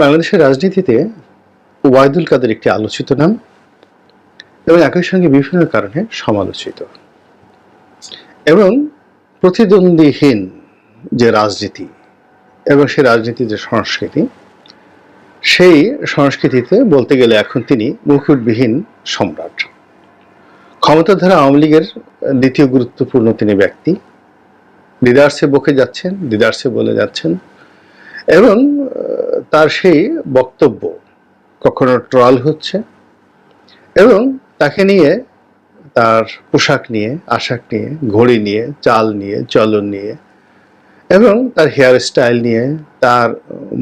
বাংলাদেশের রাজনীতিতে ওয়াইদুল কাদের একটি আলোচিত নাম এবং একই সঙ্গে বিভিন্ন কারণে সমালোচিত। এবং প্রতিদ্বন্দ্বীহীন যে রাজনীতি এবং সেই রাজনীতির যে সংস্কৃতি, সেই সংস্কৃতিতে বলতে গেলে এখন তিনি মুকুটবিহীন সম্রাট। ক্ষমতাধারা আওয়ামী লীগের দ্বিতীয় গুরুত্বপূর্ণ তিনি ব্যক্তি। দিদার্সে বকে যাচ্ছেন, দিদার্সে বলে যাচ্ছেন এবং তার সেই বক্তব্য কখনো ট্রল হচ্ছে এবং তাকে নিয়ে তার পোশাক নিয়ে, আশাক নিয়ে, ঘড়ি নিয়ে, চাল নিয়ে, চলন নিয়ে এবং তার হেয়ার স্টাইল নিয়ে, তার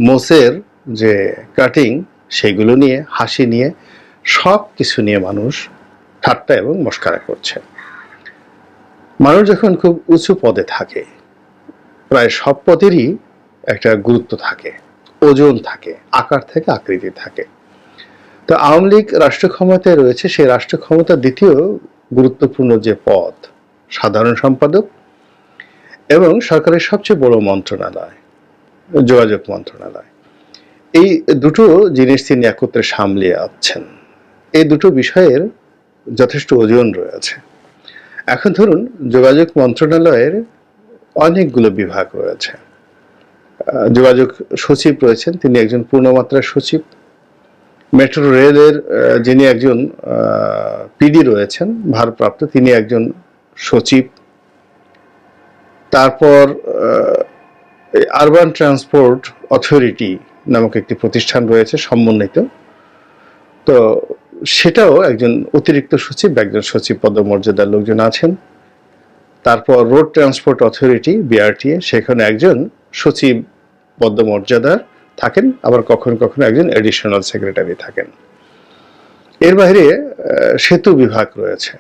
মোসের যে কাটিং সেগুলো নিয়ে, হাসি নিয়ে, সব কিছু নিয়ে মানুষ ঠাট্টা এবং মস্কারা করছে। মানুষ যখন খুব উঁচু পদে থাকে, প্রায় সব পদেরই একটা গুরুত্ব থাকে। ওজন থাকে, আকার থেকে, আকৃতি থাকে। তো আওয়ামী লীগ রাষ্ট্র ক্ষমতায় রয়েছে, সেই রাষ্ট্র ক্ষমতার দ্বিতীয় গুরুত্বপূর্ণ যে পদ সাধারণ সম্পাদক এবং সরকারের সবচেয়ে বড় মন্ত্রণালয়, যোগাযোগ মন্ত্রণালয়। এই দুটো জিনিস তিনি একত্রে সামলিয়ে আছেন। এই দুটো বিষয়ের যথেষ্ট ওজন রয়েছে। এখন ধরুন, যোগাযোগ মন্ত্রণালয়ের অনেকগুলো বিভাগ রয়েছে। যোগাযোগ সচিব রয়েছেন, তিনি একজন পূর্ণমাত্রার সচিব। মেট্রো রেলের যিনি একজন পিডি রয়েছেন, ভারপ্রাপ্ত, তিনি একজন সচিব। তারপর আরবান ট্রান্সপোর্ট অথরিটি নামক একটি প্রতিষ্ঠান রয়েছে সমন্বিত। তো সেটাও একজন অতিরিক্ত সচিব, একজন সচিব পদমর্যাদার লোকজন আছেন। তারপর রোড ট্রান্সপোর্ট অথরিটি বিআরটিএ সেখানে একজন সচিব পদমর্যাদার থাকেন আবার কখনো কখনো একজন এডিশনাল সেক্রেটারি থাকেন। এর বাইরে সেতু বিভাগ রয়েছে।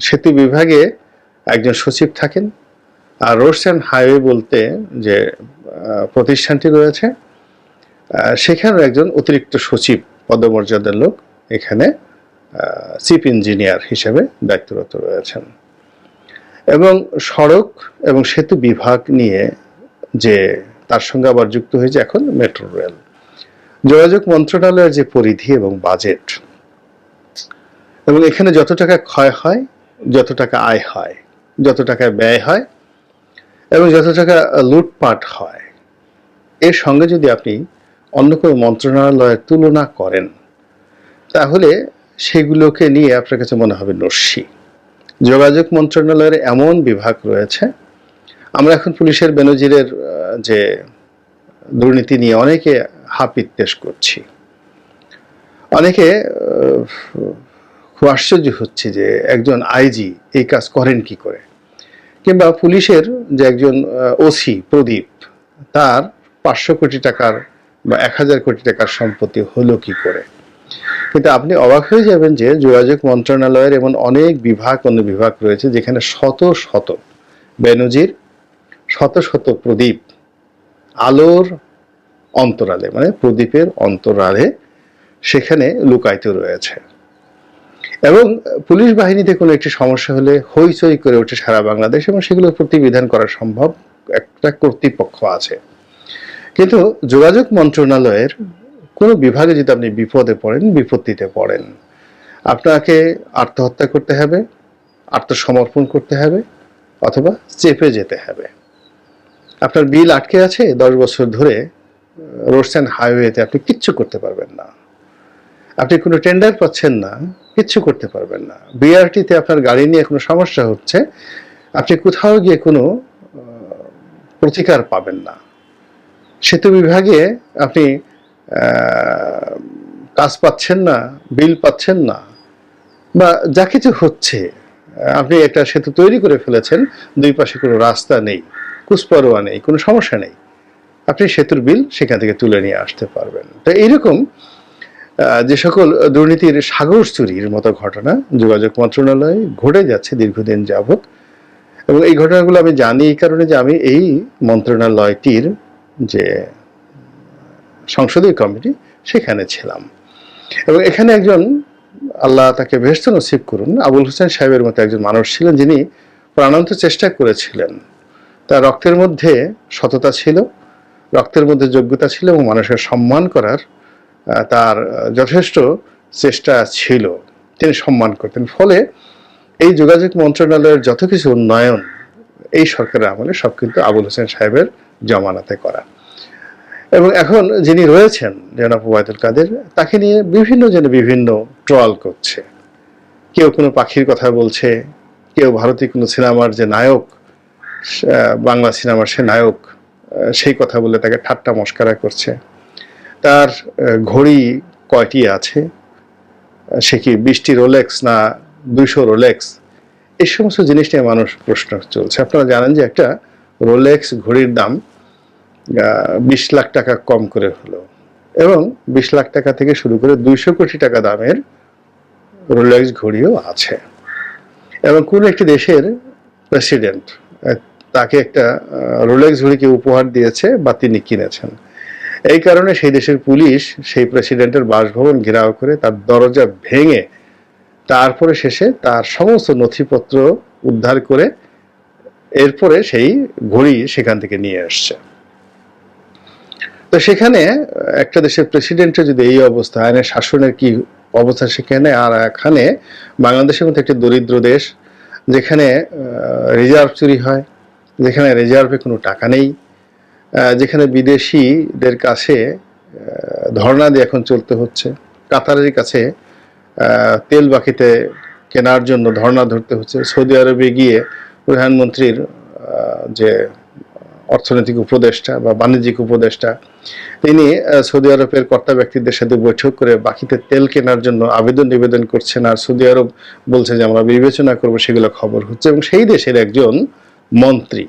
সেতু বিভাগে একজন সচিব থাকেন। আর রোডস অ্যান্ড হাইওয়ে বলতে যে প্রতিষ্ঠানটি রয়েছে আহ, সেখানেও একজন অতিরিক্ত সচিব পদমর্যাদার লোক এখানে চিফ ইঞ্জিনিয়ার হিসেবে দায়িত্বরত রয়েছেন। এবং সড়ক এবং সেতু বিভাগ নিয়ে যে তার সঙ্গে আবার যুক্ত হয়েছে এখন মেট্রো রেল। যোগাযোগ মন্ত্রণালয়ের যে পরিধি এবং বাজেট, এবং এখানে যত টাকা ক্ষয় হয়, যত টাকা আয় হয়, যত টাকা ব্যয় হয়, এবং যত টাকা লুটপাট হয়, এর সঙ্গে যদি আপনি অন্য কোনো মন্ত্রণালয়ের তুলনা করেন, তাহলে সেগুলোকে নিয়ে আপনার কাছে মনে হবে নস্যি। যোগাযোগ মন্ত্রণালয়ের এমন বিভাগ রয়েছে আমরা এখন পুলিশের বেনজিরের যে দুর্নীতি নিয়ে অনেকে হাপিত্তেশ করছি। অনেকে খুব আশ্চর্য হচ্ছে যে একজন আইজি এই কাজ করেন কি করে। কিংবা পুলিশের যে একজন ওসি প্রদীপ, তার পাঁচশো কোটি টাকার বা এক হাজার কোটি টাকার সম্পত্তি হলো কি করে? কিন্তু আপনি অবাক হয়ে যাবেন যে যোগাযোগ মন্ত্রণালয়ের এমন অনেক বিভাগ, অন্য বিভাগ রয়েছে যেখানে শত শত বেনজির শত শত প্রদীপ আলোর অন্তরালে মানে প্রদীপের অন্তরালে সেখানে লুকায়িত রয়েছে। এবং পুলিশ বাহিনীতে কোনো একটি সমস্যা হলে হইচই করে ওঠে সারা বাংলাদেশ এবং সেগুলো প্রতিবিধান করা সম্ভব একটা কর্তৃপক্ষ আছে। কিন্তু যোগাযোগ মন্ত্রণালয়ের কোনো বিভাগে যদি আপনি বিপদে পড়েন, বিপত্তিতে পড়েন, আপনাকে আত্মহত্যা করতে হবে, আত্মসমর্পণ করতে হবে, অথবা চেপে যেতে হবে। আপনার বিল আটকে আছে দশ বছর ধরে রোডস অ্যান্ড হাইওয়েতে আপনি কিচ্ছু করতে পারবেন না। আপনি কোনো টেন্ডার পাচ্ছেন না, কিচ্ছু করতে পারবেন না। বিআরটিতে আপনার গাড়ি নিয়ে কোনো সমস্যা হচ্ছে, আপনি কোথাও গিয়ে কোনো প্রতিকার পাবেন না। সেতু বিভাগে আপনি কাজ পাচ্ছেন না, বিল পাচ্ছেন না, বা যা কিছু হচ্ছে, আপনি একটা সেতু তৈরি করে ফেলেছেন, দুই পাশে কোনো রাস্তা নেই। কুসপরোয়া নেই, কোনো সমস্যা নেই। আপনি সেতুর বিল সেখান থেকে তুলে নিয়ে আসতে পারবেন। তো এইরকম যে সকল দুর্নীতির সাগর চুরির মতো ঘটনা যোগাযোগ মন্ত্রণালয়ে ঘটে যাচ্ছে দীর্ঘদিন যাবৎ, এবং এই ঘটনাগুলো আমি জানি এই কারণে যে আমি এই মন্ত্রণালয়টির যে সংসদীয় কমিটি, সেখানে ছিলাম। এবং এখানে একজন আল্লাহ তাকে বেহস্ত নসিব করুন, আবুল হোসেন সাহেবের মতো একজন মানুষ ছিলেন যিনি প্রাণান্ত চেষ্টা করেছিলেন। তার রক্তের মধ্যে সততা ছিল, রক্তের মধ্যে যোগ্যতা ছিল এবং মানুষের সম্মান করার তার যথেষ্ট চেষ্টা ছিল। তিনি সম্মান করতেন। ফলে এই যোগাযোগ মন্ত্রণালয়ের যত কিছু উন্নয়ন, এই সরকারের আমলে সব কিন্তু আবুল হোসেন সাহেবের জমানাতে করা। এবং এখন যিনি রয়েছেন, জনাব ওবায়দুল কাদের, তাকে নিয়ে বিভিন্ন জনে বিভিন্ন ট্রল করছে। কেউ কোনো পাখির কথা বলছে, কেউ ভারতীয় কোনো সিনেমার যে নায়ক বাংলা সিনেমার সে নায়ক সেই কথা বলে তাকে ঠাট্টা মস্কারা করছে। তার ঘড়ি কয়টি আছে? সে কি বিশটি রোলেক্স না দুইশো রোলেক্স? এই সমস্ত জিনিস নিয়ে মানুষ প্রশ্ন চলছে। আপনারা জানেন যে একটা রোলেক্স ঘড়ির দাম বিশ লাখ টাকা কম করে হলো এবং বিশ লাখ টাকা থেকে শুরু করে দুইশো কোটি টাকা দামের রোলেক্স ঘড়িও আছে। এবং কোন একটি দেশের প্রেসিডেন্ট তাকে একটা রোলেক্স ঘড়িকে উপহার দিয়েছে বা তিনি কিনেছেন। এই কারণে সেই দেশের পুলিশ সেই প্রেসিডেন্টের বাসভবন ঘেরাও করে তার দরজা ভেঙে তারপরে শেষে তার সমস্ত নথিপত্র উদ্ধার করে এরপরে সেই ঘড়ি সেখান থেকে নিয়ে আসছে। তো সেখানে একটা দেশের প্রেসিডেন্টের যদি এই অবস্থা, আইনের শাসনের কি অবস্থা সেখানে আর এখানে, বাংলাদেশের মধ্যে একটি দরিদ্র দেশ যেখানে রিজার্ভ চুরি হয় যেখানে রিজার্ভে কোনো টাকা নেই যেখানে বিদেশিদের কাছে ধর্ণা দিয়ে এখন চলতে হচ্ছে। কাতারের কাছে তেল বাকিতে কেনার জন্য ধর্ণা ধরতে হচ্ছে। সৌদি আরবে গিয়ে প্রধানমন্ত্রীর যে অর্থনৈতিক উপদেষ্টা বা বাণিজ্যিক উপদেষ্টা, তিনি সৌদি আরবের কর্তা ব্যক্তিদের সাথে বৈঠক করে বাকিতে তেল কেনার জন্য আবেদন নিবেদন করছেন। আর সৌদি আরব বলছে যে, আমরা বিবেচনা করব, সেগুলো খবর হচ্ছে। এবং সেই দেশের একজন মন্ত্রী।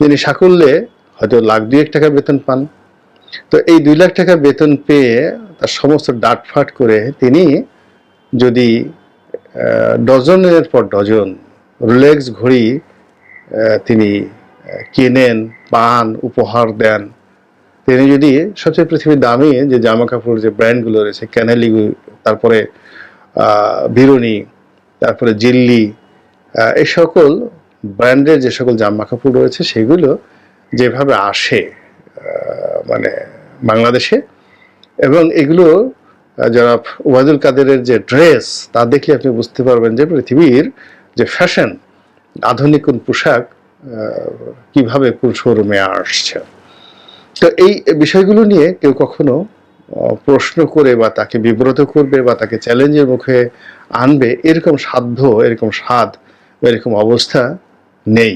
যিনি সাকুল্যে হয়তো লাখ দুয়েক টাকা বেতন পান। তো এই দুই লাখ টাকা বেতন পেয়ে তার সমস্ত ডাটফাট করে তিনি যদি ডজনের পর ডজন রোলেক্স ঘড়ি তিনি কেনেন, পান, উপহার দেন, তিনি যদি সবচেয়ে পৃথিবীর দামি যে জামা কাপড় যে ব্র্যান্ডগুলো রয়েছে ক্যানেলি তারপরে বিরুনি, তারপরে জিল্লি এই সকল ব্র্যান্ডের যে সকল জামা কাপড় রয়েছে, সেগুলো যেভাবে আসে মানে বাংলাদেশে, এবং এগুলো যারা ওয়াদুল কাদেরের যে ড্রেস, তা দেখলে আপনি বুঝতে পারবেন যে পৃথিবীর যে ফ্যাশন, আধুনিক কোন পোশাক কীভাবে কোন শোরুমে আসছে। তো এই বিষয়গুলো নিয়ে কেউ কখনো প্রশ্ন করে বা তাকে বিব্রত করবে বা তাকে চ্যালেঞ্জের মুখে আনবে, এরকম সাধ্য, এরকম স্বাদ এরকম অবস্থা নেই।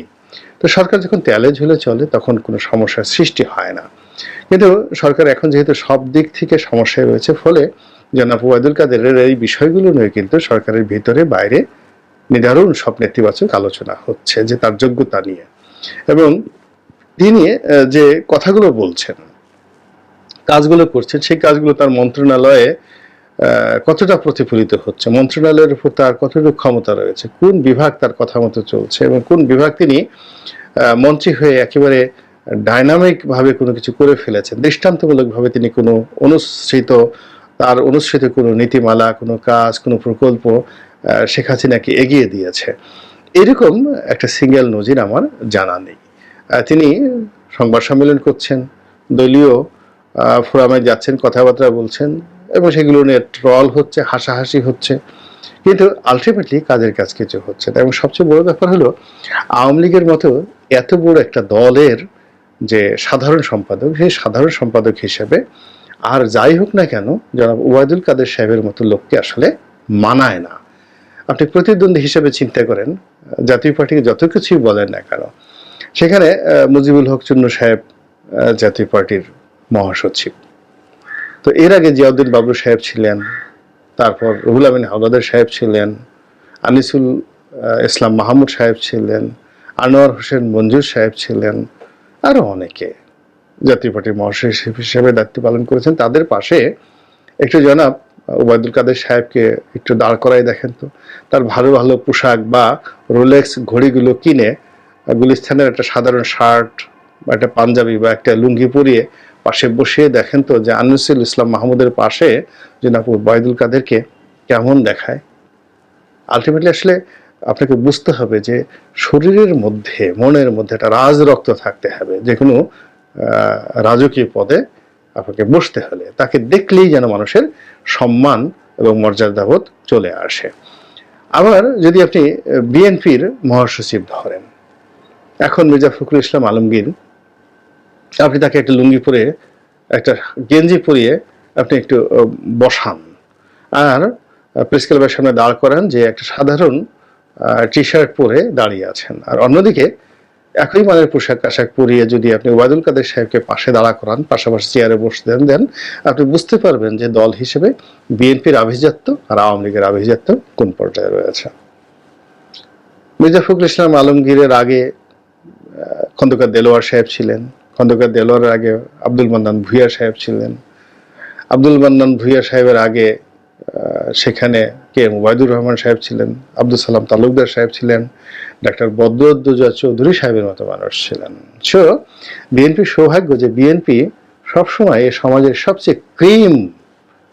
তো সরকার যখন চ্যালেঞ্জ ঝুলে চলে, তখন কোনো সমস্যার সৃষ্টি হয় না। কিন্তু সরকার এখন যেহেতু সব দিক থেকে সমস্যায় রয়েছে, ফলে জনাব ওয়াদুল কাদেরের এই বিষয়গুলো নিয়ে কিন্তু সরকারের ভিতরে বাইরে নিদারুণ সব নেতিবাচক আলোচনা হচ্ছে যে তার যোগ্যতা নিয়ে। এবং তিনি যে কথাগুলো বলছেন, কাজগুলো করছেন, সেই কাজগুলো তার মন্ত্রণালয়ে কতটা প্রতিফলিত হচ্ছে? মন্ত্রণালয়ের উপর তার কতটুকু ক্ষমতা রয়েছে? কোন বিভাগ তার কথা মতো চলছে? এবং কোন বিভাগ তিনি মন্ত্রী হয়ে একেবারে ডাইনামিক ভাবে কোনো কিছু করে ফেলেছেন? দৃষ্টান্তমূলক ভাবে তিনি কোনো অনুসৃত, তার অনুসৃত কোনো নীতিমালা, কোনো কাজ, কোনো প্রকল্প শেখ হাসিনাকে এগিয়ে দিয়েছে? এরকম একটা সিঙ্গেল নজির আমার জানা নেই। তিনি সংবাদ সম্মেলন করছেন, দলীয় ফোরামে যাচ্ছেন, কথাবার্তা বলছেন এবং সেগুলো নিয়ে ট্রল হচ্ছে, হাসাহাসি হচ্ছে। কিন্তু আলটিমেটলি কাজের কাজ কিছু হচ্ছে না। এবং সবচেয়ে বড় ব্যাপার হলো, আওয়ামী লীগের মতো এত বড় একটা দলের যে সাধারণ সম্পাদক, সেই সাধারণ সম্পাদক হিসেবে আর যাই হোক না কেন, জনাব ওয়াদুল কাদের সাহেবের মতো লোককে আসলে মানায় না। আপনি প্রতিদ্বন্দ্বী হিসেবে চিন্তা করেন, জাতীয় পার্টিকে যত কিছুই বলেন না কেন, সেখানে মুজিবুল হক চুন্নু সাহেব জাতীয় পার্টির মহাসচিব। তো এর আগে জিয়াউদ্দিন বাবু সাহেব ছিলেন তারপর রুহুল আমিন হাওলাদার সাহেব ছিলেন আনিসুল ইসলাম মাহমুদ সাহেব ছিলেন আনোয়ার হোসেন মঞ্জুর সাহেব ছিলেন আরও অনেকে জাতীয় পার্টির মহাসচিব হিসেবে দায়িত্ব পালন করেছেন। তাদের পাশে একটু জনাব ওবায়দুল কাদের সাহেবকে একটু দাঁড় করাই দেখেন তো। তার ভালো ভালো পোশাক বা রোলেক্স ঘড়িগুলো কিনে আহ, গুলিস্তানের একটা সাধারণ শার্ট বা একটা পাঞ্জাবি বা একটা লুঙ্গি পরিয়ে পাশে বসিয়ে দেখেন তো যে আনিসুল ইসলাম মাহমুদের পাশে জনাব ওবায়দুল কাদেরকে কেমন দেখায়? আলটিমেটলি আসলে আপনাকে বুঝতে হবে যে শরীরের মধ্যে, মনের মধ্যে একটা রাজ রক্ত থাকতে হবে। যে কোনো রাজকীয় পদে আপনাকে বসতে হলে। তাকে দেখলেই যেন মানুষের সম্মান এবং মর্যাদাবোধ চলে আসে। আবার যদি আপনি বিএনপির মহাসচিব ধরেন, এখন মির্জা ফখরুল ইসলাম আলমগীর আপনি তাকে একটা লুঙ্গি পরে, একটা গেঞ্জি পরিয়ে আপনি একটু বসান। আর প্রেস সামনে দাঁড় করান যে একটা সাধারণ টি শার্ট পরে দাঁড়িয়ে আছেন। আর অন্যদিকে, একই মানের পোশাক আশাক পরিয়ে যদি আপনি ওবায়দুল কাদের সাহেবকে পাশে দাঁড়া করান, পাশাপাশি চেয়ারে বসে দেন দেন আপনি বুঝতে পারবেন যে দল হিসেবে বিএনপির আভিজাত্য আর আওয়ামী লীগের আভিজাত্য কোন পর্যায়ে রয়েছে। মির্জা ফখরুল ইসলাম আলমগীরের আগে খন্দকার দেলোয়ার সাহেব ছিলেন। খন্দকার দেলোয়ারের আগে আব্দুল মান্নান ভুইয়া সাহেব ছিলেন। আব্দুল মান্নান ভুইয়া সাহেবের আগে সেখানে কে? মুবাইদুর রহমান সাহেব ছিলেন, আব্দুল সালাম তালুকদার সাহেব ছিলেন, ডাক্তার বদরুদ্দোজা চৌধুরী সাহেবের মতো মানুষ ছিলেন। সো বিএনপির সৌভাগ্য যে বিএনপি সবসময় এই সমাজের সবচেয়ে ক্রিম,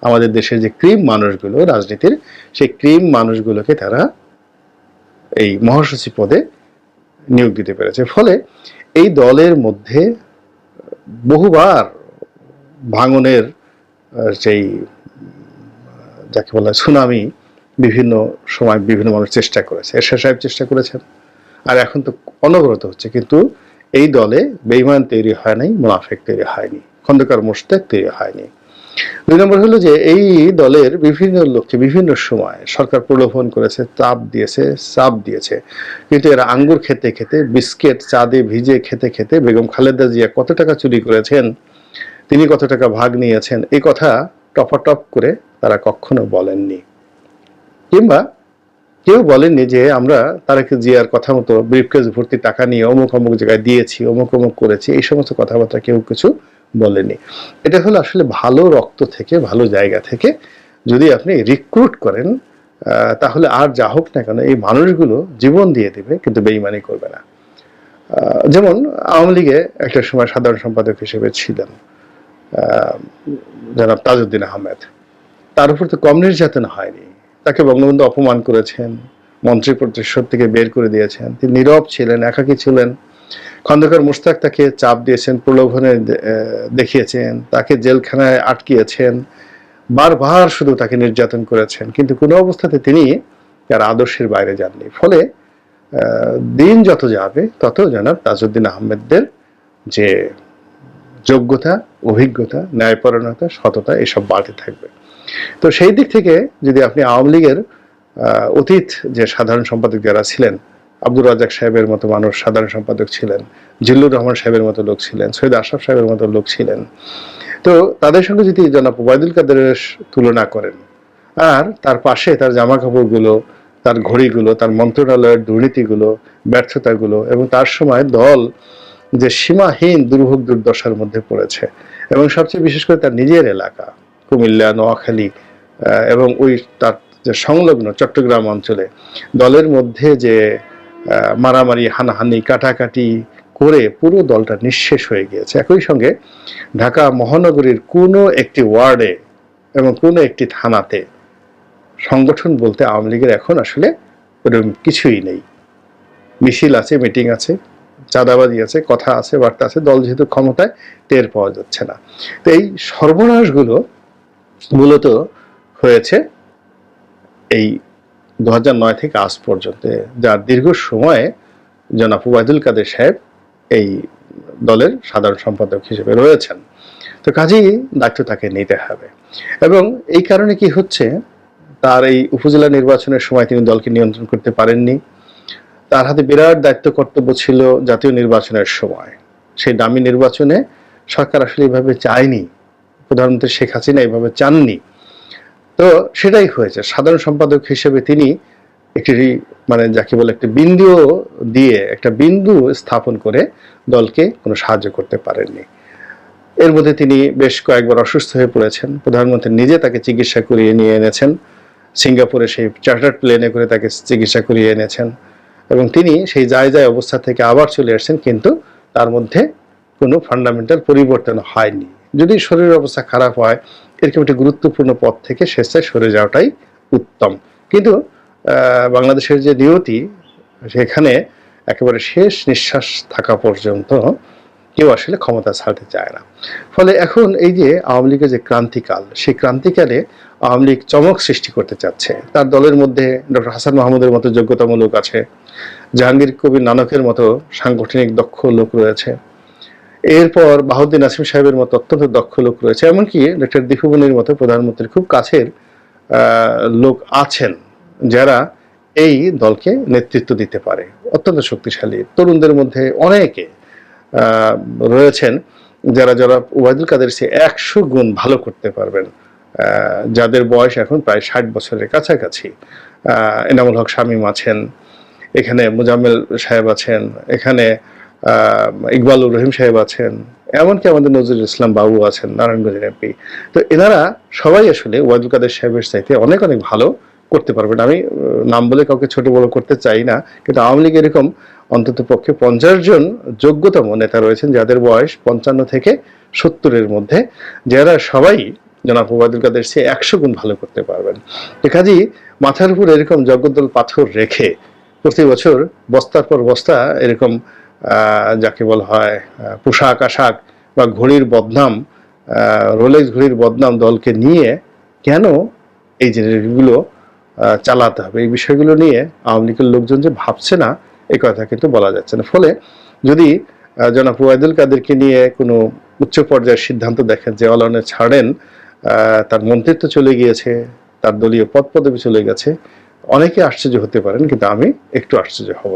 আমাদের দেশের যে ক্রিম মানুষগুলো, রাজনীতির সেই ক্রিম মানুষগুলোকে তারা এই মহাসচিব পদে নিয়োগ দিতে পেরেছে। ফলে এই দলের মধ্যে বহুবার ভাঙনের সেই, যাকে বলে সুনামি বিভিন্ন সময় বিভিন্ন মানুষ চেষ্টা করেছে এর সাহেব চেষ্টা করেছেন, আর এখন তো অনবরত হচ্ছে, কিন্তু এই দলে বেইমান তৈরি হয় নাই, মুনাফেক তৈরি হয়নি, খন্দকার মোশতাক তৈরি হয়নি। দুই নম্বর হলো যে এই দলের বিভিন্ন লোককে বিভিন্ন সময় সরকার প্রলোভন করেছে, চাপ দিয়েছে চাপ দিয়েছে। কিন্তু এরা আঙ্গুর খেতে খেতে, বিস্কিট, চাঁদে ভিজে খেতে খেতে বেগম খালেদা জিয়া কত টাকা চুরি করেছেন, তিনি কত টাকা ভাগ নিয়েছেন এই কথা টপাটপ করে তারা কখনো বলেননি। কিংবা কেউ বলেননি যে আমরা তারেক জিয়ার কথা মতো ব্রিফকেস ভর্তি টাকা নিয়ে অমুক অমুক জায়গায় দিয়েছি, অমুক অমুক করেছি, এই সমস্ত কথাবার্তা কেউ কিছু বলেনি। এটা হলো আসলে ভালো রক্ত থেকে, ভালো জায়গা থেকে যদি আপনি রিক্রুট করেন তাহলে আর যা হোক না কেন এই মানুষগুলো জীবন দিয়ে দিবে, কিন্তু বেইমানি করবে না। যেমন আওয়ামী লীগে একটা সময় সাধারণ সম্পাদক হিসেবে ছিলেন জনাব তাজউদ্দিন আহমেদ। তার উপর তো কম নির্যাতন হয়নি। তাকে বঙ্গবন্ধু অপমান করেছেন, মন্ত্রী পরিষদ থেকে বের করে দিয়েছেন। তিনি নীরব ছিলেন, একাকী ছিলেন। খন্দকার মুশতাক তাকে চাপ দিয়েছেন, প্রলোভনে দেখিয়েছেন, তাকে জেলখানায় আটকিয়েছেন, বারবার শুধু তাকে নির্যাতন করেছেন। কিন্তু কোনো অবস্থাতে তিনি তার আদর্শের বাইরে যাননি। ফলে দিন যত যাবে, তত জনাব তাজউদ্দিন আহমেদদের যে যোগ্যতা, অভিজ্ঞতা ন্যায়পরণতা সততা, এসব বাড়তে থাকবে। তো সেই দিক থেকে যদি আপনি আওয়ামী লীগের অতীত যে সাধারণ সম্পাদক যারা ছিলেন আব্দুর রাজাক সাহেবের মতো মানুষ সাধারণ সম্পাদক ছিলেন, জিল্লুর রহমান সাহেবের মতো লোক ছিলেন, সৈয়দ আশরাফ সাহেবের মতো লোক ছিলেন। তো তাদের সঙ্গে যদি জনাব ওবায়দুল কাদেরের তুলনা করেন, আর তার পাশে তার জামা কাপড়গুলো তার ঘড়িগুলো, তার মন্ত্রণালয়ের দুর্নীতিগুলো, ব্যর্থতাগুলো এবং তার সময় দল যে সীমাহীন দুর্ভোগ দুর্দশার মধ্যে পড়েছে এবং সবচেয়ে বিশেষ করে তার নিজের এলাকা, কুমিল্লা, নোয়াখালী এবং ওই তার যে সংলগ্ন চট্টগ্রাম অঞ্চলে, দলের মধ্যে যে মারামারি, হানাহানি, কাটাকাটি করে পুরো দলটা নিঃশেষ হয়ে গিয়েছে। একই সঙ্গে ঢাকা মহানগরীর কোনো একটি ওয়ার্ডে এবং কোনো একটি থানাতে সংগঠন বলতে আওয়ামী লীগের এখন আসলে ওরকম কিছুই নেই। মিছিল আছে, মিটিং আছে, চাঁদাবাজি আছে, কথা আছে, বার্তা আছে, দল যেহেতু ক্ষমতায় টের পাওয়া যাচ্ছে না। তো এই সর্বনাশগুলো মূলত হয়েছে এই দু থেকে আজ পর্যন্ত, যার দীর্ঘ সময়ে জনাব উবায়দুল কাদের সাহেব এই দলের সাধারণ সম্পাদক হিসেবে রয়েছেন। তো কাজেই দায়িত্ব তাকে নিতে হবে। এবং এই কারণে কি হচ্ছে, তার এই উপজেলা নির্বাচনের সময় তিনি দলকে নিয়ন্ত্রণ করতে পারেননি। তার হাতে বিরাট দায়িত্ব কর্তব্য ছিল জাতীয় নির্বাচনের সময়। সেই দামি নির্বাচনে সরকার আসলে এইভাবে চায়নি। প্রধানমন্ত্রী শেখ হাসিনা এইভাবে চাননি। তো সেটাই হয়েছে। সাধারণ সম্পাদক হিসেবে তিনি একটি মানে যাকে বলে একটি বিন্দু দিয়ে একটা বিন্দু স্থাপন করে দলকে কোনো সাহায্য করতে পারেননি। এর মধ্যে তিনি বেশ কয়েকবার অসুস্থ হয়ে পড়েছেন। প্রধানমন্ত্রী নিজে তাকে চিকিৎসা করিয়ে নিয়ে এনেছেন। সিঙ্গাপুরে সেই চার্টার্ড প্লেনে করে তাকে চিকিৎসা করিয়ে এনেছেন এবং তিনি সেই যায় যায় অবস্থা থেকে আবার চলে আসছেন, কিন্তু তার মধ্যে কোনো ফান্ডামেন্টাল পরিবর্তন হয়নি। যদি শরীরের অবস্থা খারাপ হয় এরকম একটি গুরুত্বপূর্ণ পথ থেকে স্বেচ্ছায় সরে যাওয়াটাই উত্তম। কিন্তু বাংলাদেশের যে নিয়তি, সেখানে একেবারে শেষ নিঃশ্বাস থাকা পর্যন্ত কেউ আসলে ক্ষমতা ছাড়তে চায় না। ফলে এখন এই যে আওয়ামী লীগের যে ক্রান্তিকাল, সেই ক্রান্তিকালে আওয়ামী লীগ চমক সৃষ্টি করতে চাচ্ছে। তার দলের মধ্যে ডক্টর হাসান মাহমুদের মতো যোগ্যতম লোক আছে। জাহাঙ্গীর কবির নানকের মতো সাংগঠনিক দক্ষ লোক রয়েছে। এরপর বাহুদ্দিন আসিম সাহেবের মতো অত্যন্ত দক্ষ লোক রয়েছে, এমনকি ডক্টর দীপুমনির মতো প্রধানমন্ত্রীর খুব কাছের লোক আছেন যারা এই দলকে নেতৃত্ব দিতে পারে। অত্যন্ত শক্তিশালী তরুণদের মধ্যে অনেকে রয়েছেন যারা যারা ওবায়দুল কাদের সে একশো গুণ ভালো করতে পারবেন যাদের বয়স এখন প্রায় ষাট বছরের কাছাকাছি। এনামুল হক শামীম আছেন, এখানে মুজাম্মেল সাহেব আছেন, এখানে ইকবালুর রহিম সাহেব আছেন, এমনকি আমাদের নজরুল ইসলাম বাবু আছেন, নারায়ণগঞ্জের এমপি তো এনারা সবাই আসলে ওয়াদুল কাদের সাহেবের চাইতে অনেক অনেক ভালো করতে পারবেন। আমি নাম বলে কাউকে ছোট বড় করতে চাই না, কিন্তু আওয়ামী লীগ এরকম অন্তত পক্ষে পঞ্চাশ জন যোগ্যতম নেতা রয়েছেন, যাদের বয়স পঞ্চান্ন থেকে সত্তরের মধ্যে, যারা সবাই জনাব ওবায়দুল কাদের সে একশো গুণ ভালো করতে পারবেন। কাজেই মাথার উপর এরকম জগদ্দল পাথর রেখে প্রতি বছর বস্তার পর বস্তা এরকম যাকে বলা হয় পোশাক আশাক বা ঘড়ির বদনাম রোলেক্স ঘড়ির বদনাম দলকে নিয়ে কেন এই জিনিসগুলো চালাতে হবে এই বিষয়গুলো নিয়ে আওয়ামী লীগের লোকজন যে ভাবছে না এই কথা কিন্তু বলা যাচ্ছে না ফলে যদি জনাব ওয়াইদুল কাদেরকে নিয়ে কোনো উচ্চ পর্যায়ের সিদ্ধান্ত দেখেন যে অলনে ছাড়েন তার মন্ত্রিত্ব চলে গিয়েছে, তার দলীয় পদ পদবি চলে গেছে, অনেকে আশ্চর্য হতে পারেন, কিন্তু আমি একটু আশ্চর্য হব।